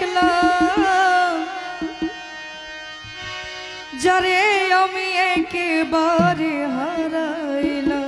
দেখলাম। যারে আমি একেবারে হারাইলাম।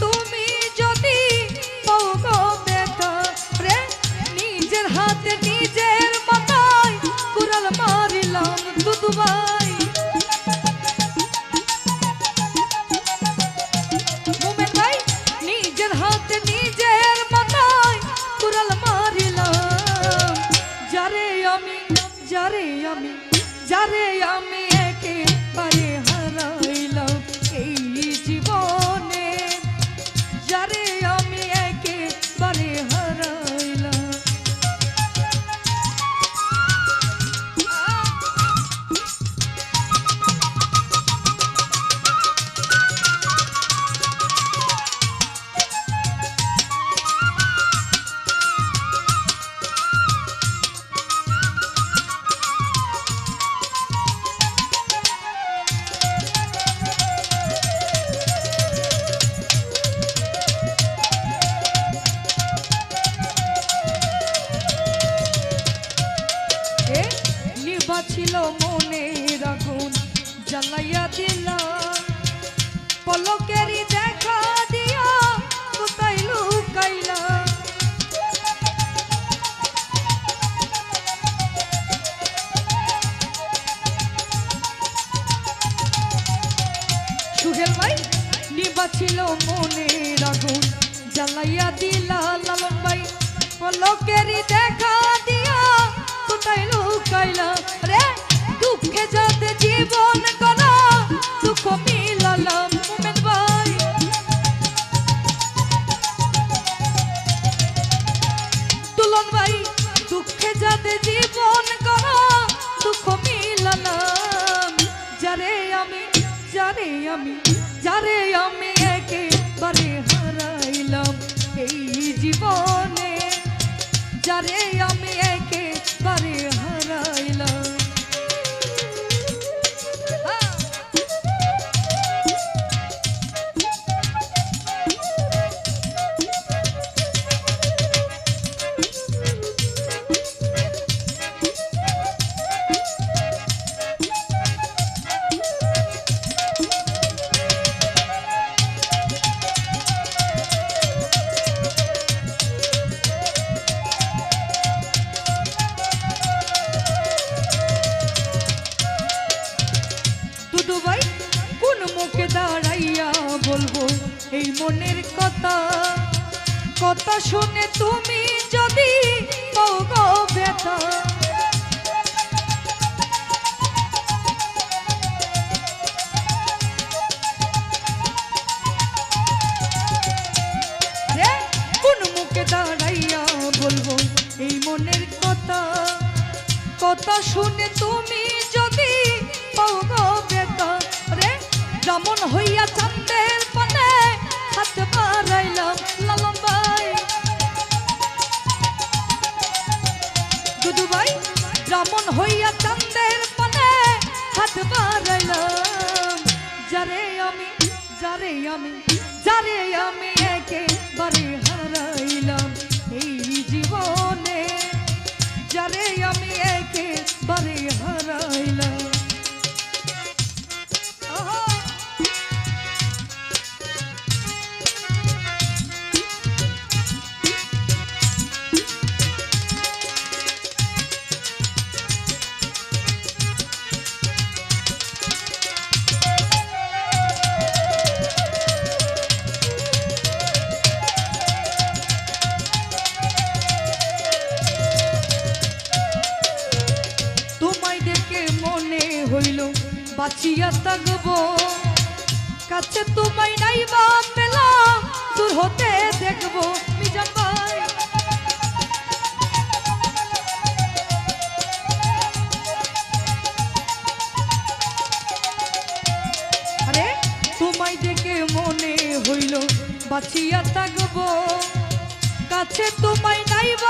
তুমি সুহেল ভাই, নিবাছিল মনের আগুন, জ্বালাইয়া দিলা লালন ভাই। পলকেরই দেখা দিয়া কোথায় লুকাইলা রে? দুঃখে যাতে জীবন করা দুঃখ মিলালাম মোমেন ভাই। তুলন ভাই, দুঃখে যাতে জীবন জানি আমি যারে আমি কথা কথা শুনে তুমি যদি কোন মুখে দাঁড়াইয়া বলব এই মনের কথা? কথা শুনে তুমি যদি পাও গো বেটা। রে, যেমন হইয়া চান্দের যেমন হইয়া চান্দের মনে হাত বাড়াইলাম। যারে আমি যারে আমি যারে আমি একেবারে বাঁচিয়া থাকব। কাছে তোমায় নাই বা পেলাম দূর হতে দেখব। আরে, তোমায় দেখে মনে হইল, বাঁচিয়া থাকব। কাছে তোমায় নাই বা